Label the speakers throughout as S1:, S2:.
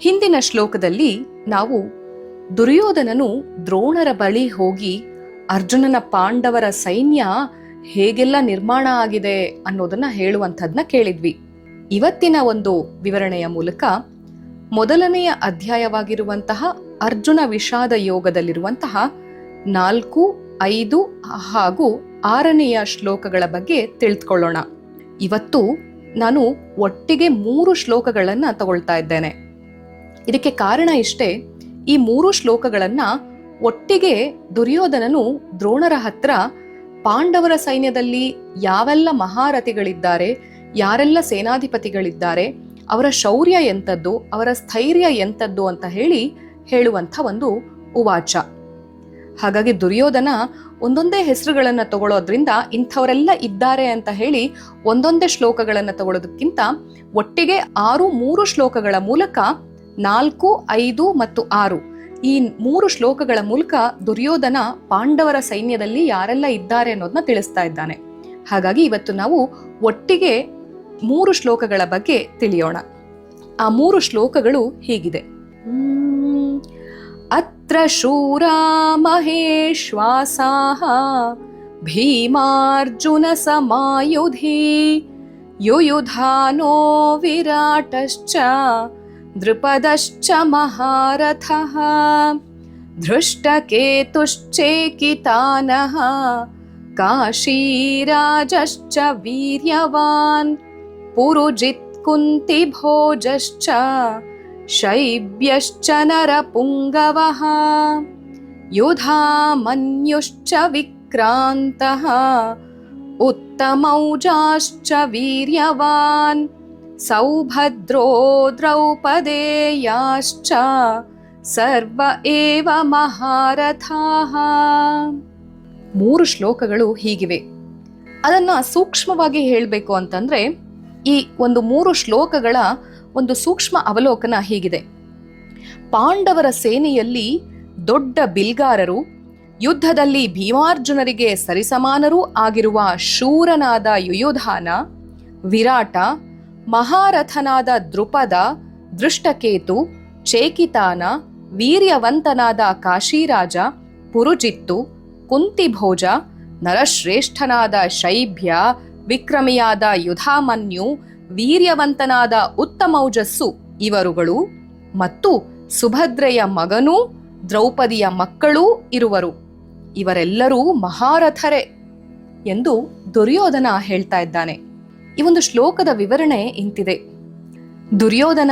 S1: ಹಿಂದಿನ ಶ್ಲೋಕದಲ್ಲಿ ನಾವು ದುರ್ಯೋಧನನು ದ್ರೋಣರ ಬಳಿ ಹೋಗಿ ಅರ್ಜುನನ ಪಾಂಡವರ ಸೈನ್ಯ ಹೇಗೆಲ್ಲ ನಿರ್ಮಾಣ ಆಗಿದೆ ಅನ್ನೋದನ್ನ ಹೇಳುವಂಥದ್ನ ಕೇಳಿದ್ವಿ. ಇವತ್ತಿನ ಒಂದು ವಿವರಣೆಯ ಮೂಲಕ ಮೊದಲನೆಯ ಅಧ್ಯಾಯವಾಗಿರುವಂತಹ ಅರ್ಜುನ ವಿಷಾದ ಯೋಗದಲ್ಲಿರುವಂತಹ ನಾಲ್ಕು, ಐದು ಹಾಗೂ ಆರನೆಯ ಶ್ಲೋಕಗಳ ಬಗ್ಗೆ ತಿಳಿದುಕೊಳ್ಳೋಣ ಇವತ್ತು ನಾನು ಒಟ್ಟಿಗೆ ಮೂರು ಶ್ಲೋಕಗಳನ್ನು ತಗೊಳ್ತಾ ಇದ್ದೇನೆ. ಇದಕ್ಕೆ ಕಾರಣ ಇಷ್ಟೇ, ಈ ಮೂರು ಶ್ಲೋಕಗಳನ್ನ ಒಟ್ಟಿಗೆ ದುರ್ಯೋಧನನು ದ್ರೋಣರ ಹತ್ರ ಪಾಂಡವರ ಸೈನ್ಯದಲ್ಲಿ ಯಾವೆಲ್ಲ ಮಹಾರಥಿಗಳಿದ್ದಾರೆ, ಯಾರೆಲ್ಲ ಸೇನಾಧಿಪತಿಗಳಿದ್ದಾರೆ, ಅವರ ಶೌರ್ಯ ಎಂಥದ್ದು, ಅವರ ಸ್ಥೈರ್ಯ ಎಂಥದ್ದು ಅಂತ ಹೇಳಿ ಹೇಳುವಂಥ ಒಂದು ಉವಾಚ. ಹಾಗಾಗಿ ದುರ್ಯೋಧನ ಒಂದೊಂದೇ ಹೆಸರುಗಳನ್ನು ತಗೊಳ್ಳೋದ್ರಿಂದ ಇಂಥವರೆಲ್ಲ ಇದ್ದಾರೆ ಅಂತ ಹೇಳಿ ಒಂದೊಂದೇ ಶ್ಲೋಕಗಳನ್ನು ತಗೊಳ್ಳೋದಕ್ಕಿಂತ ಒಟ್ಟಿಗೆ ಆರು, ಮೂರು ಶ್ಲೋಕಗಳ ಮೂಲಕ ನಾಲ್ಕು, ಐದು ಮತ್ತು ಆರು. ಈ ಮೂರು ಶ್ಲೋಕಗಳ ಮೂಲಕ ದುರ್ಯೋಧನ ಪಾಂಡವರ ಸೈನ್ಯದಲ್ಲಿ ಯಾರೆಲ್ಲ ಇದ್ದಾರೆ ಅನ್ನೋದನ್ನ ತಿಳಿಸ್ತಾ ಇದ್ದಾನೆ. ಹಾಗಾಗಿ ಇವತ್ತು ನಾವು ಒಟ್ಟಿಗೆ ಮೂರು ಶ್ಲೋಕಗಳ ಬಗ್ಗೆ ತಿಳಿಯೋಣ. ಆ ಮೂರು ಶ್ಲೋಕಗಳು ಹೀಗಿದೆ. ಅತ್ರ ಶೂರಾ ಮಹೇಶ್ವಾಸಾಹ ಭೀಮಾರ್ಜುನ ಸಮಾಯುಧಿ, ಯುಯುಧಾನೋ ವಿರಾಟಶ್ಚ द्रुपदश्च महारथः। धृष्टकेतुश्चेकितानः। काशीराजश्च वीर्यवान्। पुरुजित्कुन्तिभोजश्च। शैब्यश्च नरपुङ्गवः। युधामन्युश्च विक्रान्तः। उत्तमौजाश्च वीर्यवान्। सौभद्रो द्रौपदेयाश्च ಸರ್ವ ಏವ ಮಹಾರಥಾಹ ಮೂರು ಶ್ಲೋಕಗಳು ಹೀಗಿವೆ ಅದನ್ನ ಸೂಕ್ಷ್ಮವಾಗಿ ಹೇಳಬೇಕು ಅಂತಂದ್ರೆ ಈ ಒಂದು ಮೂರು ಶ್ಲೋಕಗಳ ಒಂದು ಸೂಕ್ಷ್ಮ ಅವಲೋಕನ ಹೀಗಿದೆ ಪಾಂಡವರ ಸೇನೆಯಲ್ಲಿ ದೊಡ್ಡ ಬಿಲ್ಗಾರರು ಯುದ್ಧದಲ್ಲಿ ಭೀಮಾರ್ಜುನರಿಗೆ ಸರಿಸಮಾನರೂ ಆಗಿರುವ ಶೂರನಾದ ಯುಯುಧಾನ ವಿರಾಟ ಮಹಾರಥನಾದ ದೃಪದ ದೃಷ್ಟಕೇತು, ಚೇಕಿತಾನ, ವೀರ್ಯವಂತನಾದ ಕಾಶಿರಾಜ, ಪುರುಜಿತ್ತು, ಕುಂತಿಭೋಜ, ನರಶ್ರೇಷ್ಠನಾದ ಶೈಭ್ಯ, ವಿಕ್ರಮಿಯಾದ ಯುಧಾಮನ್ಯು, ವೀರ್ಯವಂತನಾದ ಉತ್ತಮೌಜಸ್ಸು ಇವರುಗಳು ಮತ್ತು ಸುಭದ್ರೆಯ ಮಗನೂ ದ್ರೌಪದಿಯ ಮಕ್ಕಳೂ ಇರುವರು. ಇವರೆಲ್ಲರೂ ಮಹಾರಥರೇ ಎಂದು ದುರ್ಯೋಧನ ಹೇಳ್ತಾ ಇದ್ದಾನೆ. ಈ ಒಂದು ಶ್ಲೋಕದ ವಿವರಣೆ ಇಂತಿದೆ. ದುರ್ಯೋಧನ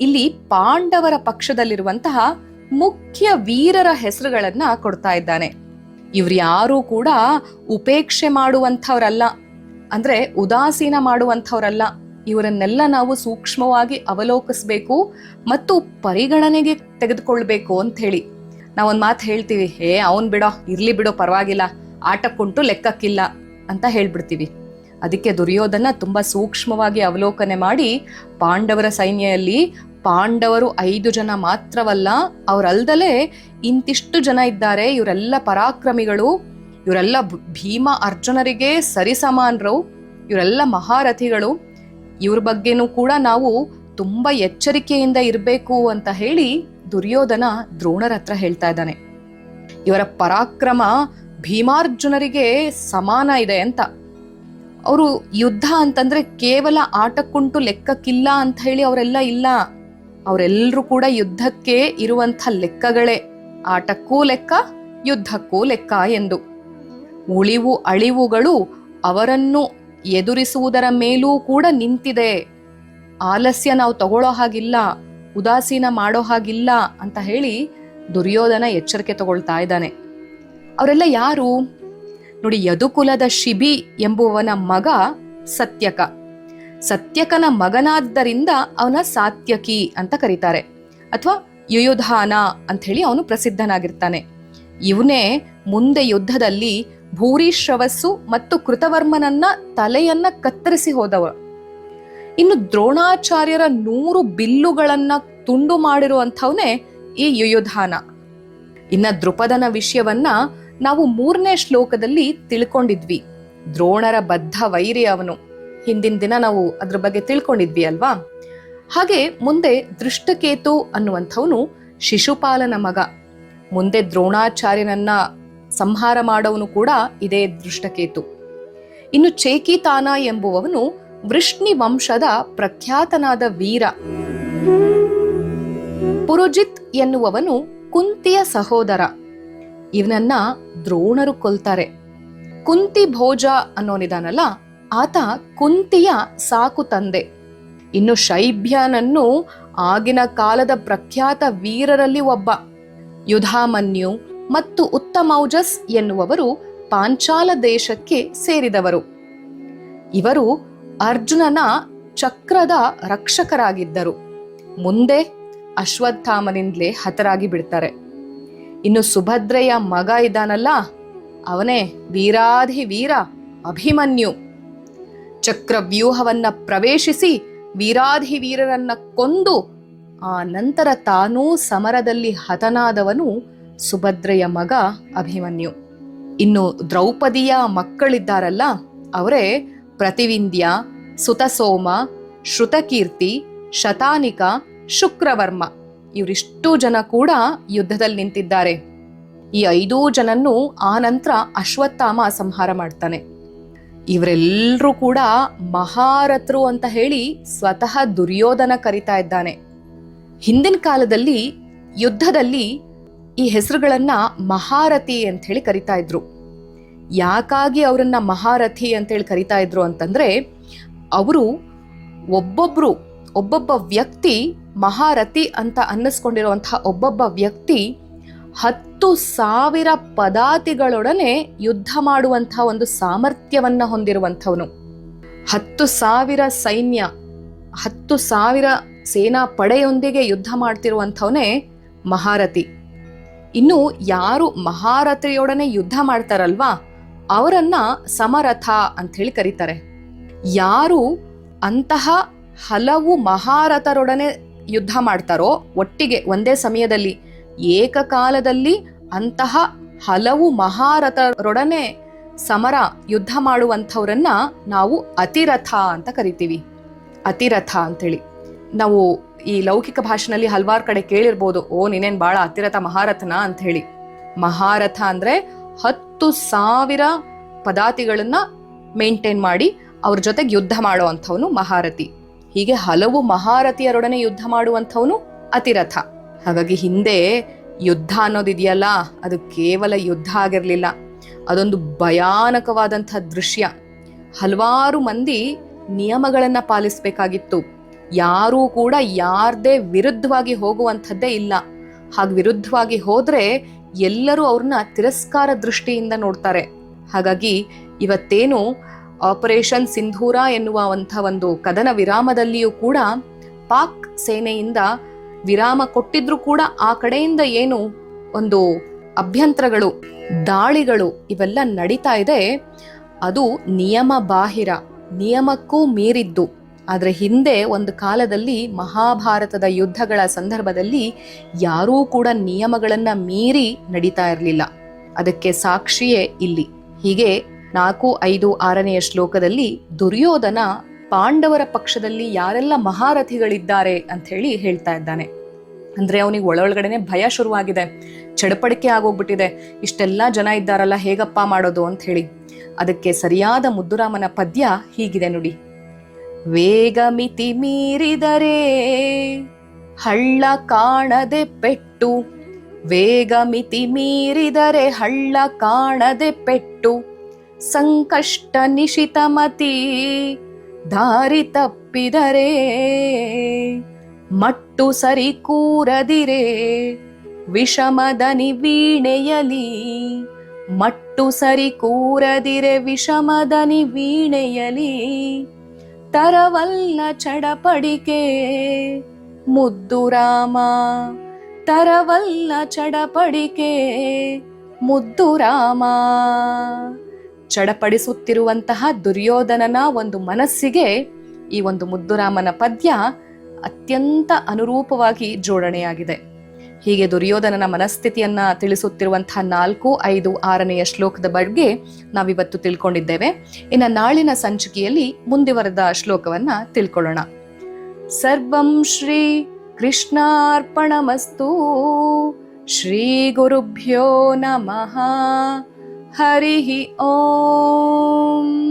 S1: ಇಲ್ಲಿ ಪಾಂಡವರ ಪಕ್ಷದಲ್ಲಿರುವಂತಹ ಮುಖ್ಯ ವೀರರ ಹೆಸರುಗಳನ್ನ ಕೊಡ್ತಾ ಇದ್ದಾನೆ. ಇವ್ರು ಯಾರೂ ಕೂಡ ಉಪೇಕ್ಷೆ ಮಾಡುವಂಥವ್ರಲ್ಲ. ಅಂದ್ರೆ ಉದಾಸೀನ ಮಾಡುವಂಥವ್ರಲ್ಲ. ಇವರನ್ನೆಲ್ಲ ನಾವು ಸೂಕ್ಷ್ಮವಾಗಿ ಅವಲೋಕಿಸ್ಬೇಕು ಮತ್ತು ಪರಿಗಣನೆಗೆ ತೆಗೆದುಕೊಳ್ಬೇಕು ಅಂತ ಹೇಳಿ ನಾವೊಂದ್ ಮಾತು ಹೇಳ್ತೀವಿ, ಹೇ, ಅವನ್ ಬಿಡೋ, ಇರ್ಲಿ ಬಿಡೋ, ಪರವಾಗಿಲ್ಲ. ಆಟಕ್ಕುಂಟು ಲೆಕ್ಕಕ್ಕಿಲ್ಲ ಅಂತ ಹೇಳ್ಬಿಡ್ತೀವಿ. ಅದಕ್ಕೆ ದುರ್ಯೋಧನ ತುಂಬ ಸೂಕ್ಷ್ಮವಾಗಿ ಅವಲೋಕನೆ ಮಾಡಿ ಪಾಂಡವರ ಸೈನ್ಯದಲ್ಲಿ ಪಾಂಡವರು ಐದು ಜನ ಮಾತ್ರವಲ್ಲ, ಅವರಲ್ದಲೇ ಇಂತಿಷ್ಟು ಜನ ಇದ್ದಾರೆ. ಇವರೆಲ್ಲ ಪರಾಕ್ರಮಿಗಳು. ಇವರೆಲ್ಲ ಭೀಮ ಅರ್ಜುನರಿಗೆ ಸರಿಸಮಾನರು. ಇವರೆಲ್ಲ ಮಹಾರಥಿಗಳು. ಇವ್ರ ಬಗ್ಗೆನೂ ಕೂಡ ನಾವು ತುಂಬ ಎಚ್ಚರಿಕೆಯಿಂದ ಇರಬೇಕು ಅಂತ ಹೇಳಿ ದುರ್ಯೋಧನ ದ್ರೋಣರ ಹತ್ರ ಹೇಳ್ತಾ ಇದ್ದಾನೆ. ಇವರ ಪರಾಕ್ರಮ ಭೀಮಾರ್ಜುನರಿಗೆ ಸಮಾನ ಇದೆ ಅಂತ. ಅವರು ಯುದ್ಧ ಅಂತಂದ್ರೆ ಕೇವಲ ಆಟಕ್ಕುಂಟು ಲೆಕ್ಕಕ್ಕಿಲ್ಲ ಅಂತ ಹೇಳಿ ಅವರೆಲ್ಲ ಇಲ್ಲ. ಅವರೆಲ್ಲರೂ ಕೂಡ ಯುದ್ಧಕ್ಕೆ ಇರುವಂಥ ಲೆಕ್ಕಗಳೇ. ಆಟಕ್ಕೂ ಲೆಕ್ಕ, ಯುದ್ಧಕ್ಕೂ ಲೆಕ್ಕ ಎಂದು. ಉಳಿವು ಅಳಿವುಗಳು ಅವರನ್ನು ಎದುರಿಸುವುದರ ಮೇಲೂ ಕೂಡ ನಿಂತಿದೆ. ಆಲಸ್ಯ ನಾವು ತಗೊಳ್ಳೋ ಹಾಗಿಲ್ಲ, ಉದಾಸೀನ ಮಾಡೋ ಹಾಗಿಲ್ಲ ಅಂತ ಹೇಳಿ ದುರ್ಯೋಧನ ಎಚ್ಚರಿಕೆ ತಗೊಳ್ತಾ ಇದ್ದಾನೆ. ಅವರೆಲ್ಲ ಯಾರು? ನೋಡಿ, ಯದುಕುಲದ ಶಿಬಿ ಎಂಬುವನ ಮಗ ಸತ್ಯಕ. ಸತ್ಯಕನ ಮಗನಾದ್ದರಿಂದ ಅವನ ಸಾತ್ಯಕಿ ಅಂತ ಕರೀತಾರೆ. ಅಥವಾ ಯುಯುಧಾನ ಅಂತ ಹೇಳಿ ಅವನು ಪ್ರಸಿದ್ಧನಾಗಿರ್ತಾನೆ. ಇವನೇ ಮುಂದೆ ಯುದ್ಧದಲ್ಲಿ ಭೂರಿಶ್ರವಸ್ಸು ಮತ್ತು ಕೃತವರ್ಮನನ್ನ ತಲೆಯನ್ನ ಕತ್ತರಿಸಿ ಹೋದವ. ಇನ್ನು ದ್ರೋಣಾಚಾರ್ಯರ ನೂರು ಬಿಲ್ಲುಗಳನ್ನ ತುಂಡು ಮಾಡಿರುವಂಥವನೇ ಈ ಯುಯುಧಾನ. ಇನ್ನ ದೃಪದನ ವಿಷಯವನ್ನ ನಾವು ಮೂರನೇ ಶ್ಲೋಕದಲ್ಲಿ ತಿಳ್ಕೊಂಡಿದ್ವಿ. ದ್ರೋಣರ ಬದ್ಧ ವೈರಿ ಅವನು. ಹಿಂದಿನ ದಿನ ನಾವು ಅದ್ರ ಬಗ್ಗೆ ತಿಳ್ಕೊಂಡಿದ್ವಿ ಅಲ್ವಾ? ಹಾಗೆ ಮುಂದೆ ದೃಷ್ಟಕೇತು ಅನ್ನುವಂಥವನು ಶಿಶುಪಾಲನ ಮಗ. ಮುಂದೆ ದ್ರೋಣಾಚಾರ್ಯನನ್ನ ಸಂಹಾರ ಮಾಡೋವನು ಕೂಡ ಇದೇ ದೃಷ್ಟಕೇತು. ಇನ್ನು ಚೇಕಿತಾನ ಎಂಬುವವನು ವೃಷ್ಣಿ ವಂಶದ ಪ್ರಖ್ಯಾತನಾದ ವೀರ. ಪುರುಜಿತ್ ಎನ್ನುವವನು ಕುಂತಿಯ ಸಹೋದರ. ಇವನನ್ನ ದ್ರೋಣರು ಕೊಲ್ತಾರೆ. ಕುಂತಿ ಭೋಜ ಅನ್ನೋನಿದಾನಲ್ಲ ಆತ ಕುಂತಿಯ ಸಾಕು ತಂದೆ. ಇನ್ನು ಶೈಭ್ಯನನ್ನು ಆಗಿನ ಕಾಲದ ಪ್ರಖ್ಯಾತ ವೀರರಲ್ಲಿ ಒಬ್ಬ. ಯುಧಾಮನ್ಯು ಮತ್ತು ಉತ್ತಮೌಜಸ್ ಎನ್ನುವವರು ಪಾಂಚಾಲ ದೇಶಕ್ಕೆ ಸೇರಿದವರು. ಇವರು ಅರ್ಜುನನ ಚಕ್ರದ ರಕ್ಷಕರಾಗಿದ್ದರು. ಮುಂದೆ ಅಶ್ವತ್ಥಾಮನಿಂದಲೇ ಹತರಾಗಿ ಬಿಡ್ತಾರೆ. ಇನ್ನು ಸುಭದ್ರೆಯ ಮಗ ಇದ್ದಾನಲ್ಲ, ಅವನೇ ವೀರಾಧಿ ವೀರ, ಅಭಿಮನ್ಯು. ಚಕ್ರವ್ಯೂಹವನ್ನ ಪ್ರವೇಶಿಸಿ ವೀರಾಧಿ ವೀರರನ್ನ ಕೊಂದು ಆ ನಂತರ ತಾನೂ ಸಮರದಲ್ಲಿ ಹತನಾದವನು ಸುಭದ್ರೆಯ ಮಗ ಅಭಿಮನ್ಯು. ಇನ್ನು ದ್ರೌಪದಿಯ ಮಕ್ಕಳಿದ್ದಾರಲ್ಲ, ಅವರೇ ಪ್ರತಿವಿಂದ್ಯ, ಸುತಸೋಮ, ಶ್ರುತಕೀರ್ತಿ, ಶತಾನಿಕ, ಶುಕ್ರವರ್ಮ. ಇವರಿಷ್ಟು ಜನ ಕೂಡ ಯುದ್ಧದಲ್ಲಿ ನಿಂತಿದ್ದಾರೆ. ಈ ಐದೂ ಜನನ್ನು ಆ ನಂತರ ಅಶ್ವತ್ಥಾಮ ಸಂಹಾರ ಮಾಡ್ತಾನೆ. ಇವರೆಲ್ಲರೂ ಕೂಡ ಮಹಾರಥರು ಅಂತ ಹೇಳಿ ಸ್ವತಃ ದುರ್ಯೋಧನ ಕರಿತಾ ಇದ್ದಾನೆ. ಹಿಂದಿನ ಕಾಲದಲ್ಲಿ ಯುದ್ಧದಲ್ಲಿ ಈ ಹೆಸರುಗಳನ್ನ ಮಹಾರಥಿ ಅಂತ ಹೇಳಿ ಕರಿತಾ ಇದ್ರು. ಯಾಕಾಗಿ ಅವರನ್ನ ಮಹಾರಥಿ ಅಂತ ಹೇಳಿ ಕರಿತಾ ಇದ್ರು ಅಂತಂದ್ರೆ, ಅವರು ಒಬ್ಬೊಬ್ರು ಒಬ್ಬೊಬ್ಬ ವ್ಯಕ್ತಿ ಮಹಾರಥಿ ಅಂತ ಅನ್ನಿಸ್ಕೊಂಡಿರುವಂತಹ ಒಬ್ಬೊಬ್ಬ ವ್ಯಕ್ತಿ ಹತ್ತು ಸಾವಿರ ಪದಾತಿಗಳೊಡನೆ ಯುದ್ಧ ಮಾಡುವಂತಹ ಒಂದು ಸಾಮರ್ಥ್ಯವನ್ನ ಹೊಂದಿರುವಂಥವನು. ಹತ್ತು ಸಾವಿರ ಸೈನ್ಯ, ಹತ್ತು ಸಾವಿರ ಸೇನಾ ಪಡೆಯೊಂದಿಗೆ ಯುದ್ಧ ಮಾಡ್ತಿರುವಂಥವನೇ ಮಹಾರಥಿ. ಇನ್ನು ಯಾರು ಮಹಾರಥಿಯೊಡನೆ ಯುದ್ಧ ಮಾಡ್ತಾರಲ್ವಾ? ಅವರನ್ನ ಸಮರಥ ಅಂತ ಹೇಳಿ ಕರೀತಾರೆ. ಯಾರು ಅಂತಹ ಹಲವು ಮಹಾರಥರೊಡನೆ ಯುದ್ಧ ಮಾಡ್ತಾರೋ, ಒಟ್ಟಿಗೆ ಒಂದೇ ಸಮಯದಲ್ಲಿ, ಏಕಕಾಲದಲ್ಲಿ ಅಂತಹ ಹಲವು ಮಹಾರಥರೊಡನೆ ಸಮರ ಯುದ್ಧ ಮಾಡುವಂಥವ್ರನ್ನ ನಾವು ಅತಿರಥ ಅಂತ ಕರಿತೀವಿ. ಅತಿರಥ ಅಂತೇಳಿ. ನಾವು ಈ ಲೌಕಿಕ ಭಾಷೆನಲ್ಲಿ ಹಲವಾರು ಕಡೆ ಕೇಳಿರ್ಬೋದು, ಓ, ನೀನೇನ್ ಭಾಳ ಅತಿರಥ ಮಹಾರಥನ ಅಂತ ಹೇಳಿ ಮಹಾರಥ ಅಂದ್ರೆ ಹತ್ತು ಸಾವಿರ ಪದಾತಿಗಳನ್ನ ಮೇಂಟೈನ್ ಮಾಡಿ ಅವ್ರ ಜೊತೆಗೆ ಯುದ್ಧ ಮಾಡುವಂಥವನು ಮಹಾರಥಿ. ಹೀಗೆ ಹಲವು ಮಹಾರಥಿಯರೊಡನೆ ಯುದ್ಧ ಮಾಡುವಂಥವನು ಅತಿರಥ. ಹಾಗಾಗಿ ಹಿಂದೆ ಯುದ್ಧ ಅನ್ನೋದಿದೆಯಲ್ಲ, ಅದು ಕೇವಲ ಯುದ್ಧ ಆಗಿರಲಿಲ್ಲ. ಅದೊಂದು ಭಯಾನಕವಾದಂಥ ದೃಶ್ಯ. ಹಲವಾರು ಮಂದಿ ನಿಯಮಗಳನ್ನು ಪಾಲಿಸಬೇಕಾಗಿತ್ತು. ಯಾರೂ ಕೂಡ ಯಾರ್ದೇ ವಿರುದ್ಧವಾಗಿ ಹೋಗುವಂಥದ್ದೇ ಇಲ್ಲ. ಹಾಗೆ ವಿರುದ್ಧವಾಗಿ ಹೋದ್ರೆ ಎಲ್ಲರೂ ಅವ್ರನ್ನ ತಿರಸ್ಕಾರ ದೃಷ್ಟಿಯಿಂದ ನೋಡ್ತಾರೆ. ಹಾಗಾಗಿ ಇವತ್ತೇನು ಆಪರೇಷನ್ ಸಿಂಧೂರ ಎನ್ನುವಂಥ ಒಂದು ಕದನ ವಿರಾಮದಲ್ಲಿಯೂ ಕೂಡ ಪಾಕ್ ಸೇನೆಯಿಂದ ವಿರಾಮ ಕೊಟ್ಟಿದ್ರೂ ಕೂಡ ಆ ಕಡೆಯಿಂದ ಏನು ಒಂದು ಅಭ್ಯಂತರಗಳು, ದಾಳಿಗಳು ಇವೆಲ್ಲ ನಡೀತಾ ಇದೆ. ಅದು ನಿಯಮ ಬಾಹಿರ, ನಿಯಮಕ್ಕೂ ಮೀರಿದ್ದು. ಆದರೆ ಹಿಂದೆ ಒಂದು ಕಾಲದಲ್ಲಿ ಮಹಾಭಾರತದ ಯುದ್ಧಗಳ ಸಂದರ್ಭದಲ್ಲಿ ಯಾರೂ ಕೂಡ ನಿಯಮಗಳನ್ನು ಮೀರಿ ನಡೀತಾ ಇರಲಿಲ್ಲ. ಅದಕ್ಕೆ ಸಾಕ್ಷಿಯೇ ಇಲ್ಲಿ. ಹೀಗೆ ನಾಲ್ಕು, ಐದು, ಆರನೆಯ ಶ್ಲೋಕದಲ್ಲಿ ದುರ್ಯೋಧನ ಪಾಂಡವರ ಪಕ್ಷದಲ್ಲಿ ಯಾರೆಲ್ಲ ಮಹಾರಥಿಗಳಿದ್ದಾರೆ ಅಂತ ಹೇಳಿ ಹೇಳ್ತಾ ಇದ್ದಾನೆ. ಅಂದ್ರೆ ಅವನಿಗೆ ಒಳೊಳಗಡೆನೆ ಭಯ ಶುರುವಾಗಿದೆ. ಚಡಪಡಿಕೆ ಆಗೋಗ್ಬಿಟ್ಟಿದೆ. ಇಷ್ಟೆಲ್ಲ ಜನ ಇದ್ದಾರಲ್ಲ, ಹೇಗಪ್ಪ ಮಾಡೋದು ಅಂತ ಹೇಳಿ. ಅದಕ್ಕೆ ಸರಿಯಾದ ಮುದ್ದುರಾಮನ ಪದ್ಯ ಹೀಗಿದೆ ನುಡಿ. ವೇಗ ಮಿತಿ ಮೀರಿದರೆ ಹಳ್ಳ ಕಾಣದೆ ಪೆಟ್ಟು. ವೇಗ ಮಿತಿ ಮೀರಿದರೆ ಹಳ್ಳ ಕಾಣದೆ ಪೆಟ್ಟು. ಸಂಕಷ್ಟ ನಿಶಿತಮತಿ ದಾರಿ ತಪ್ಪಿದರೆ ಮಟ್ಟು ಸರಿ ಕೂರದಿರೆ ವಿಷಮದನಿ ವೀಣೆಯಲಿ ಮಟ್ಟು ಸರಿ ಕೂರದಿರೆ ವಿಷಮದನಿ ವೀಣೆಯಲಿ ತರವಲ್ಲ ಚಡಪಡಿಕೆ ಮುದ್ದು ರಾಮ ತರವಲ್ಲ ಚಡಪಡಿಕೆ ಮುದ್ದು ರಾಮ ಚಡಪಡಿಸುತ್ತಿರುವಂತಹ ದುರ್ಯೋಧನನ ಒಂದು ಮನಸ್ಸಿಗೆ ಈ ಒಂದು ಮುದ್ದುರಾಮನ ಪದ್ಯ ಅತ್ಯಂತ ಅನುರೂಪವಾಗಿ ಜೋಡಣೆಯಾಗಿದೆ. ಹೀಗೆ ದುರ್ಯೋಧನನ ಮನಸ್ಥಿತಿಯನ್ನ ತಿಳಿಸುತ್ತಿರುವಂತಹ ನಾಲ್ಕು, ಐದು, ಆರನೆಯ ಶ್ಲೋಕದ ಬಗ್ಗೆ ನಾವಿವತ್ತು ತಿಳ್ಕೊಂಡಿದ್ದೇವೆ. ಇನ್ನು ನಾಳಿನ ಸಂಚಿಕೆಯಲ್ಲಿ ಮುಂದುವರೆದ ಶ್ಲೋಕವನ್ನ ತಿಳ್ಕೊಳ್ಳೋಣ. ಸರ್ವಂ ಶ್ರೀ ಕೃಷ್ಣಾರ್ಪಣಮಸ್ತು. ಶ್ರೀ ಗುರುಭ್ಯೋ ನಮಃ. ಹರಿ ಓಂ